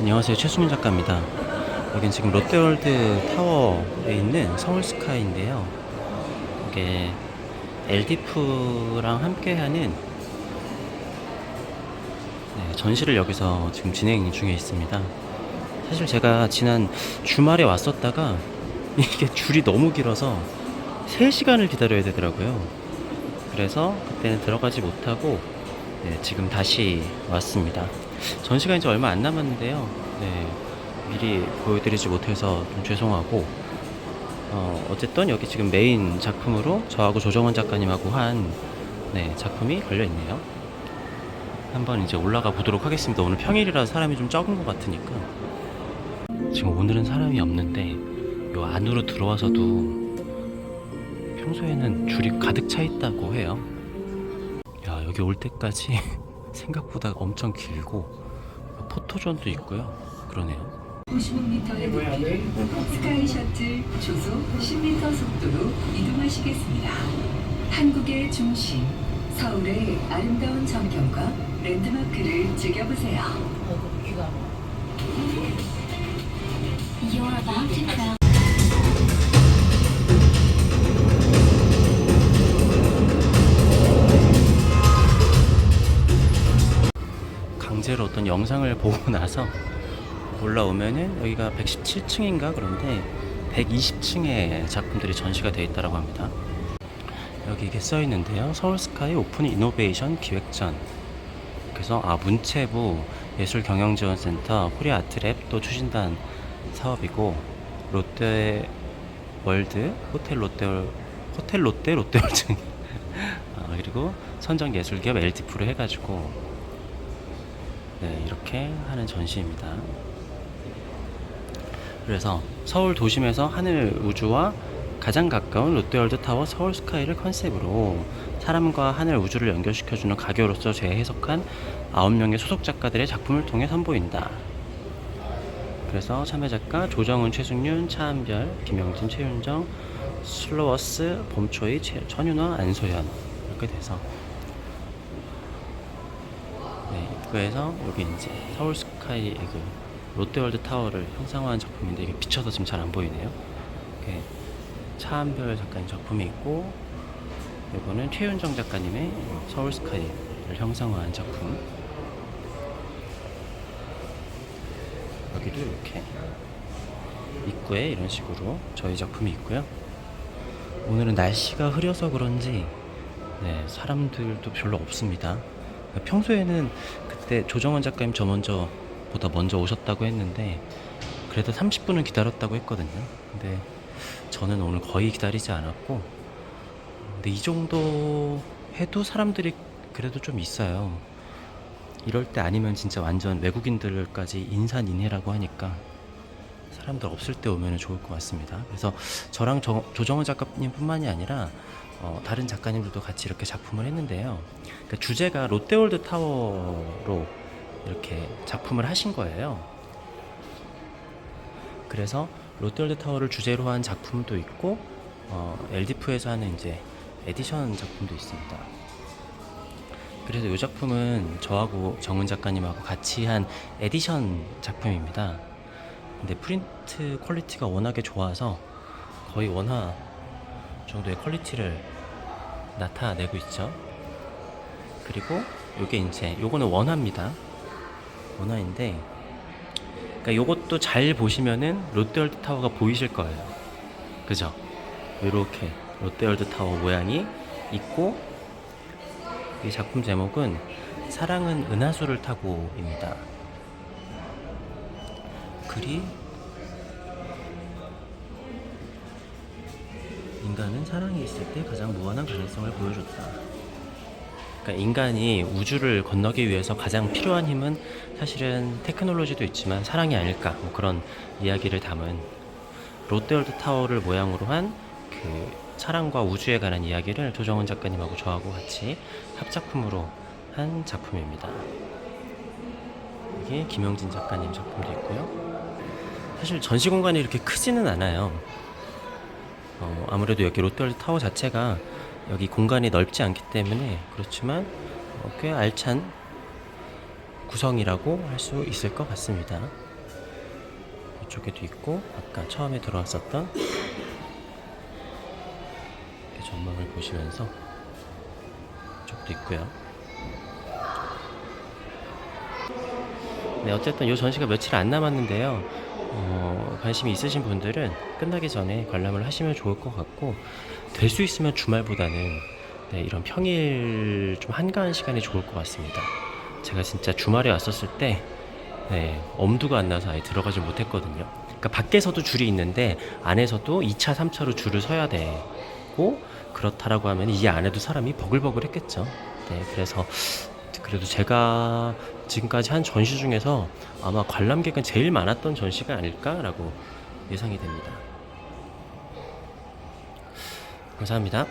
안녕하세요. 최수민 작가입니다. 여긴 지금 롯데월드 타워에 있는 서울스카이인데요. 이게 엘디프랑 함께하는 네, 전시를 여기서 지금 진행 중에 있습니다. 사실 제가 지난 주말에 왔었다가 이게 줄이 너무 길어서 3시간을 기다려야 되더라고요. 그래서 그때는 들어가지 못하고 네, 지금 다시 왔습니다. 전시가 이제 얼마 안 남았는데요. 네, 미리 보여드리지 못해서 좀 죄송하고 어, 어쨌든 여기 지금 메인 작품으로 저하고 조정원 작가님하고 한 네, 작품이 걸려 있네요. 한번 이제 올라가 보도록 하겠습니다. 오늘 평일이라서 사람이 좀 적은 것 같으니까. 지금 오늘은 사람이 없는데 요 안으로 들어와서도 평소에는 줄이 가득 차 있다고 해요. 야 여기 올 때까지 생각보다 엄청 길고 포토존도 있고요. 그러네요. 55m의 높이를 스카이 셔틀 조속 10m 속도로 이동하시겠습니다. 한국의 중심, 서울의 아름다운 전경과 랜드마크를 즐겨보세요. You're about to travel. 강제로 어떤 영상을 보고 나서 올라오면은 여기가 117층인가 그런데 120층의 작품들이 전시가 되어 있다고 합니다. 여기 이게 써 있는데요. 서울스카이 오픈 이노베이션 기획전. 그래서 아 문체부 예술경영지원센터 코리아 아트랩 또 추진단 사업이고 롯데 월드 호텔 롯데 호텔 롯데 롯데월드 아, 그리고 선정 예술기업 엘디프로 해가지고 네, 이렇게 하는 전시입니다. 그래서 서울 도심에서 하늘 우주와 가장 가까운 롯데월드 타워 서울 스카이를 컨셉으로 사람과 하늘 우주를 연결시켜주는 가교로서 재해석한 9명의 소속 작가들의 작품을 통해 선보인다. 그래서 참여 작가 조정은, 최승윤, 차한별, 김영진, 최윤정, 슬로워스, 봄초이, 최- 천윤화, 안소연 이렇게 돼서 네, 입구에서 여기 이제 서울 스카이 그 롯데월드 타워를 형상화한 작품인데 이게 비쳐서 지금 잘 안 보이네요. 이렇게 차한별 작가님 작품이 있고 이거는 최윤정 작가님의 서울 스카이를 형상화한 작품. 여기도 이렇게 입구에 이런 식으로 저희 작품이 있고요. 오늘은 날씨가 흐려서 그런지 네, 사람들도 별로 없습니다. 평소에는 그때 조정원 작가님 저 먼저 보다 먼저 오셨다고 했는데 그래도 30분은 기다렸다고 했거든요. 근데 저는 오늘 거의 기다리지 않았고 근데 이 정도 해도 사람들이 그래도 좀 있어요. 이럴 때 아니면 진짜 완전 외국인들까지 인산인해라고 하니까 사람들 없을 때 오면 좋을 것 같습니다. 그래서 저랑 저- 조정원 작가님뿐만이 아니라 어, 다른 작가님들도 같이 이렇게 작품을 했는데요. 그러니까 주제가 롯데월드 타워로 이렇게 작품을 하신 거예요. 그래서 롯데월드 타워를 주제로 한 작품도 있고 어, 엘디프에서 하는 이제 에디션 작품도 있습니다. 그래서 이 작품은 저하고 정은 작가님하고 같이 한 에디션 작품입니다. 근데 프린트 퀄리티가 워낙에 좋아서 거의 원화 정도의 퀄리티를 나타내고 있죠. 그리고 요게 이제 요거는 원화입니다. 원화인데 그러니까 요것도 잘 보시면은 롯데월드 타워가 보이실 거예요. 그죠? 이렇게 롯데월드 타워 모양이 있고 이 작품 제목은 사랑은 은하수를 타고입니다. 글이 인간은 사랑이 있을 때 가장 무한한 가능성을 보여줬다. 그러니까 인간이 우주를 건너기 위해서 가장 필요한 힘은 사실은 테크놀로지도 있지만 사랑이 아닐까 뭐 그런 이야기를 담은 롯데월드 타워를 모양으로 한 그 사랑과 우주에 관한 이야기를 조정은 작가님하고 저하고 같이 합작품으로 한 작품입니다. 이게 김영진 작가님 작품도 있고요. 사실 전시 공간이 이렇게 크지는 않아요. 어, 아무래도 여기 롯데월드 타워 자체가 여기 공간이 넓지 않기 때문에 그렇지만 어, 꽤 알찬 구성이라고 할 수 있을 것 같습니다. 이쪽에도 있고 아까 처음에 들어왔었던 전망을 보시면서 이쪽도 있고요. 네, 어쨌든 이 전시가 며칠 안 남았는데요. 어, 관심이 있으신 분들은 끝나기 전에 관람을 하시면 좋을 것 같고 될 수 있으면 주말보다는 네, 이런 평일 좀 한가한 시간이 좋을 것 같습니다. 제가 진짜 주말에 왔었을 때 네, 엄두가 안 나서 아예 들어가질 못했거든요. 그러니까 밖에서도 줄이 있는데 안에서도 2차, 3차로 줄을 서야 되고 그렇다라고 하면 이 안에도 사람이 버글버글 했겠죠. 네, 그래서 그래도 제가 지금까지 한 전시 중에서 아마 관람객은 제일 많았던 전시가 아닐까라고 예상이 됩니다. 감사합니다.